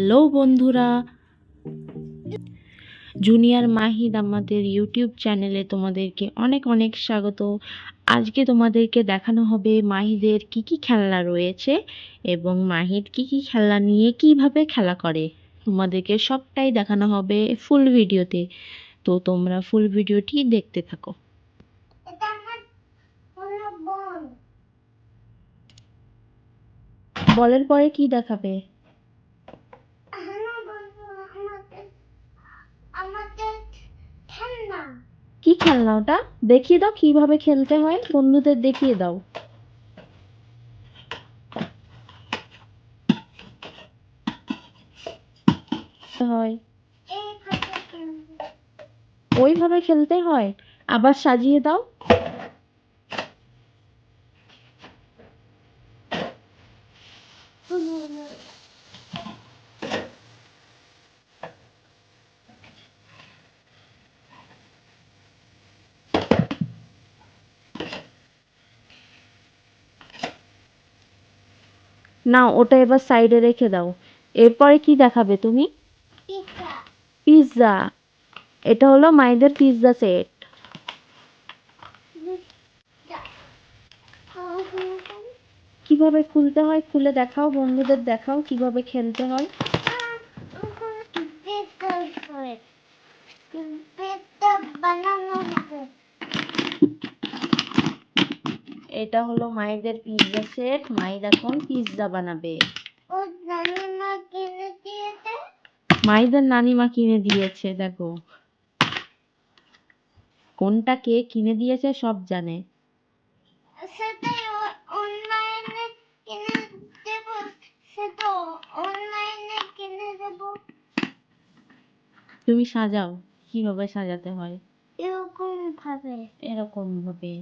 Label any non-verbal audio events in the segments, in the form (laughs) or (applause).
Hello বন্ধুরা। Junior Mahid আমাদের YouTube চ্যানেলে তোমাদেরকে অনেক অনেক স্বাগত। আজকে তোমাদেরকে দেখানো হবে মাহিদের কি কি খেলনা রয়েছে এবং মাহিদ কি কি খেলনা নিয়ে কীভাবে খেলা করে। তোমাদেরকে সবটাই দেখানো হবে ফুল ভিডিওতে। তো তোমরা ফুল ভিডিওটি দেখতে থাকো। বলের পরে কি দেখাবে হ্যালো বন্ধু আমাদের আমাদের ঠান্ডা কি খেলনা ওটা দেখিয়ে দাও কীভাবে খেলতে হয়। বন্ধুদের দেখিয়ে দাও। হয়। ওইভাবে খেলতে হয়। আবার সাজিয়ে দাও। না ওটা এবার সাইডে রেখে দাও। এরপরে কি দেখাবে তুমি? পিৎজা এটা হলো মায়েদের পিৎজা সেট কীভাবে খুলতে হয়? খুলে দেখাও বন্ধুদের দেখাও কীভাবে খেলতে হয়। বানানো হবে এটা হলো মায়েদের পিৎজা সেট মায়ের এখন পিৎজা বানাবে। ও নানিমা কিনে দিয়েছে। দেখো। কোনটা কে কিনে দিয়েছে সব জানে। তুমি সাজাও কীভাবে সাজাতে হয়? এরকম ভাবে এরকম ভাবে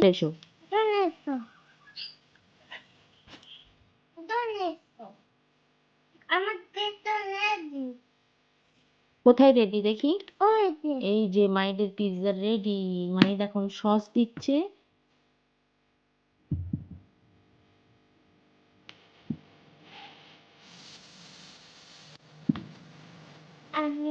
এসো। কোথায় রেডি দেখি? এই যে মাইদের পিৎজা রেডি মাইদ এখন সস দিচ্ছে। আমি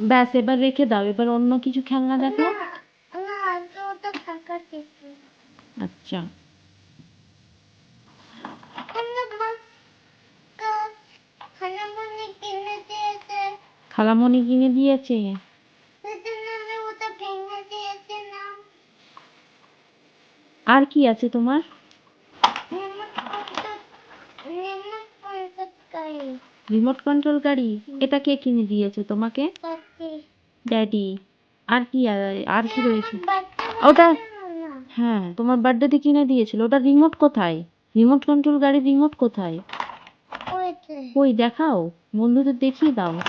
ব্যাস, এবার রেখে দাও, এবার অন্য কিছু খেলনা দেখো। আচ্ছা। খালামণি কিনে দিয়েছে। আর কি আছে তোমার? রিমোট কন্ট্রোল গাড়ি। এটা কে কিনে দিয়েছে তোমাকে? ড্যাডি আর কি আর- কি রয়েছে? ওটা- হ্যাঁ তোমার বার্থডেতে কিনে দিয়েছিল। ওটা রিমোট কোথায়? রিমোট কন্ট্রোল গাড়ির রিমোট কোথায়? ওই দেখাও। বন্ধুদের দেখিয়ে দাও।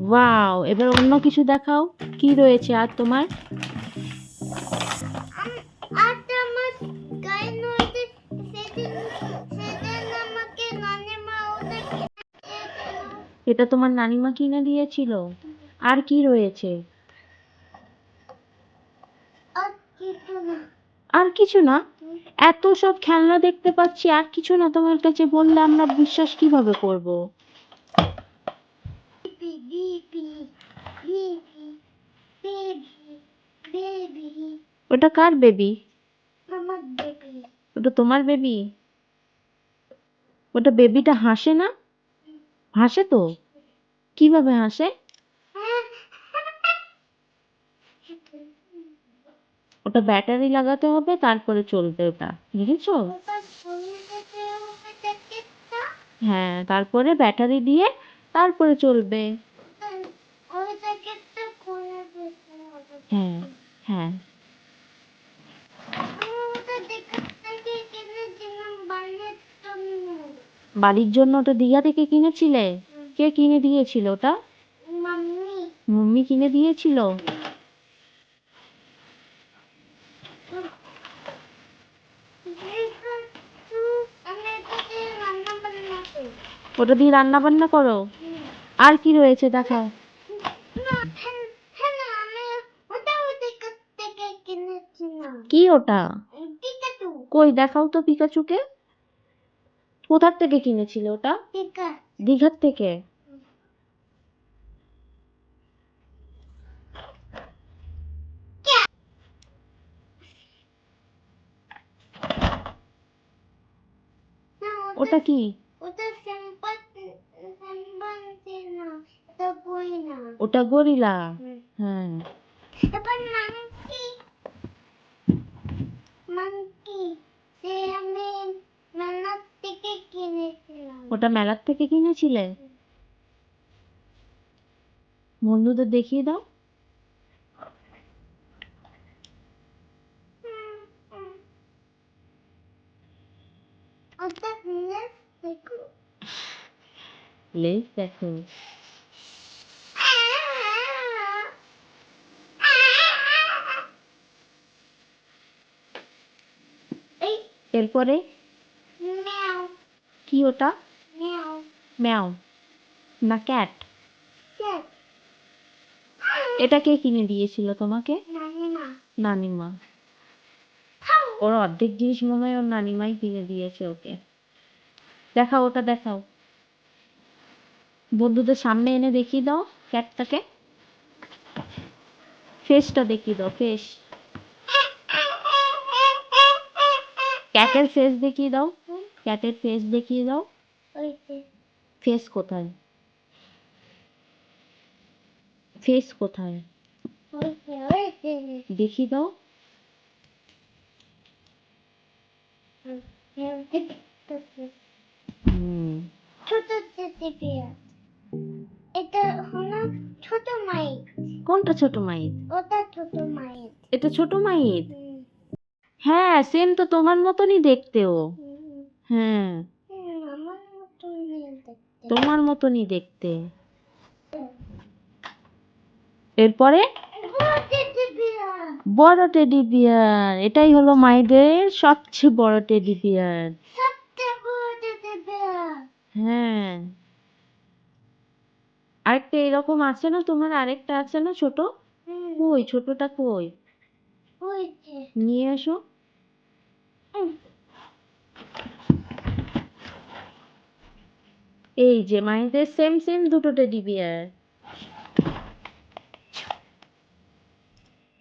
ওয়াও এবার অন্য কিছু দেখাও। কি রয়েছে আর তোমার? এটা তোমার নানিমা কিনে দিয়েছিল। আর কি রয়েছে? আর কিছু না। এত সব খেলনা দেখতে পাচ্ছি আর কিছু না তোমার কাছে বললে আমরা বিশ্বাস কীভাবে করব? ওটা কার বেবি। ওটা তোমার বেবি? ওটা বেবিটা হাসে না? হাসে তো? কীভাবে হাসে? ওটা ব্যাটারি লাগাতে হবে, তারপরে চলবে ওটা। বুঝেছ হ্যাঁ তারপরে ব্যাটারি দিয়ে তারপরে চলবে। হ্যাঁ হ্যাঁ। বাড়ির জন্য ওটা দীঘা থেকে কিনেছিলে? কে কিনে দিয়েছিল ওটা মম্মি। কিনে দিয়েছিল? ওটা দিয়ে রান্না বান্না করো? আর কি রয়েছে দেখা? কি ওটা? কই দেখাও তো পিকাচুকে। কোথার থেকে কিনেছিলে ওটা? দীঘার থেকে? ওটা কি? ওটা গরিলা? হ্যাঁ। মাংকি সে আমি মেলার থেকে কিনেছিলাম। ওটা মেলার থেকে কিনেছিলে? বন্ধুদের দেখিয়ে দাও। লেজ দেখো। এরপরে? কি ওটা? ম্যাও না ক্যাট এটা কে কিনে দিয়েছিল তোমাকে? নানিমা। ওর অর্ধেক জিনিস মনে হয় ওর নানিমাই কিনে দিয়েছে ওকে। দেখাও ওটা দেখাও। বন্ধুদের সামনে এনে দেখিয়ে দাও ক্যাটটাকে। ফেসটা দেখিয়ে দাও ফেস। (laughs) ক্যাটের ফেস দেখিয়ে দাও। ক্যাটের ফেস দেখিয়ে দাও। ফেস কোথায়? ফেস কোথায়? দেখিয়ে দাও। ছোট এটা হলো ছোট মাইক। কোনটা ছোট ওটা ছোট মাইক। এটা ছোট হ্যাঁ সেম তো তোমার মতনই দেখতেও। হ্যাঁ তোমার মতনই দেখতে। এরপরে? বড় টেডি বিয়ার। এটাই হলো মাইদের সবচেয়ে বড় টেডি বিয়ার। হ্যাঁ। আরেকটা এরকম আছে না? তোমার আরেকটা আছে না ছোট? কই? ছোটটা কই? নিয়ে এসো। এই যে মাইদের সেম সেম দুটো টেডি বিয়ার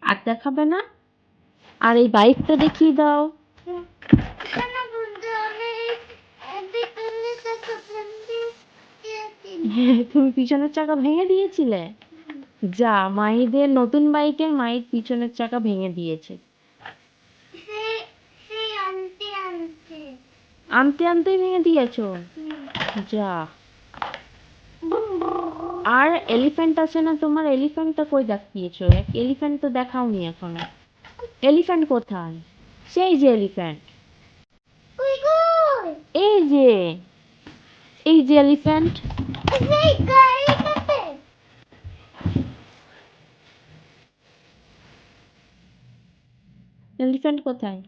আর দেখাবে না? আর এই বাইকটা দেখিয়ে দাও। দিয়েছি তুমি পিছনের চাকা ভেঙে দিয়েছিলে? যা মাহিদের নতুন বাইকের মাহির পিছনের চাকা ভেঙে দিয়েছে। আনতে আনতেই ভেঙে দিয়েছ? যা। আর এলিফ্যান্ট আছে না তোমার? এলিফ্যান্টটা কই দেখিয়েছো? এলিফ্যান্ট তো দেখাওনি এখনও। এলিফ্যান্ট কোথায়? সেই যে এলিফ্যান্ট এই যে। এই যে এলিফ্যান্ট এলিফ্যান্ট কোথায়?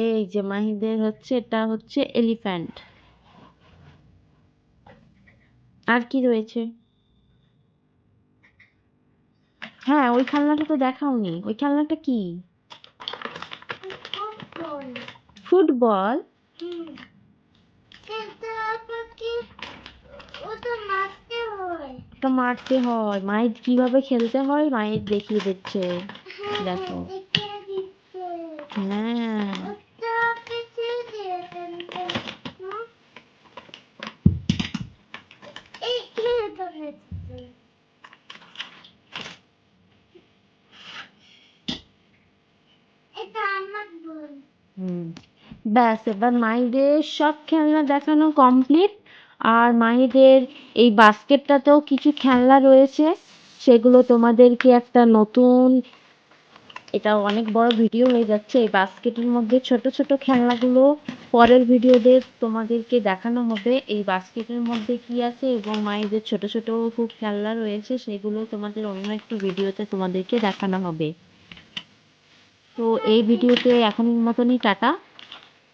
এই যে মাহিদের হচ্ছে এটা হচ্ছে এলিফ্যান্ট। আর কি রয়েছে? হ্যাঁ ওই খেলনাটা তো দেখাওনি। ওই খেলনাটা কি? ফুটবল। ওটা হয় মারতে হয়। মায়ের কীভাবে খেলতে হয় মায়ের দেখিয়ে দিচ্ছে। হ্যাঁ দেখো। হ্যাঁ ওটা পিছিয়ে দিয়ে ফেলতে হুম? এই খেয়ে ধরেছে এটা আমার বোন হুম ব্যাস, এবার মাহিদের সব খেলনা দেখানো কমপ্লিট আর মাহিদের এই বাস্কেটটাতেও কিছু খেলনা রয়েছে। সেগুলো তোমাদেরকে একটা নতুন এটা অনেক বড় ভিডিও হয়ে যাচ্ছে। এই বাস্কেটের মধ্যে ছোট ছোট খেলনাগুলো পরের ভিডিওতে তোমাদেরকে দেখানো হবে। এই বাস্কেটের মধ্যে কি আছে এবং মায়েদের ছোট ছোট খুব খেলনা রয়েছে, সেগুলো তোমাদের অন্য একটু ভিডিওতে তোমাদেরকে দেখানো হবে। তো এই ভিডিওতে এখনের মতনই টাটা।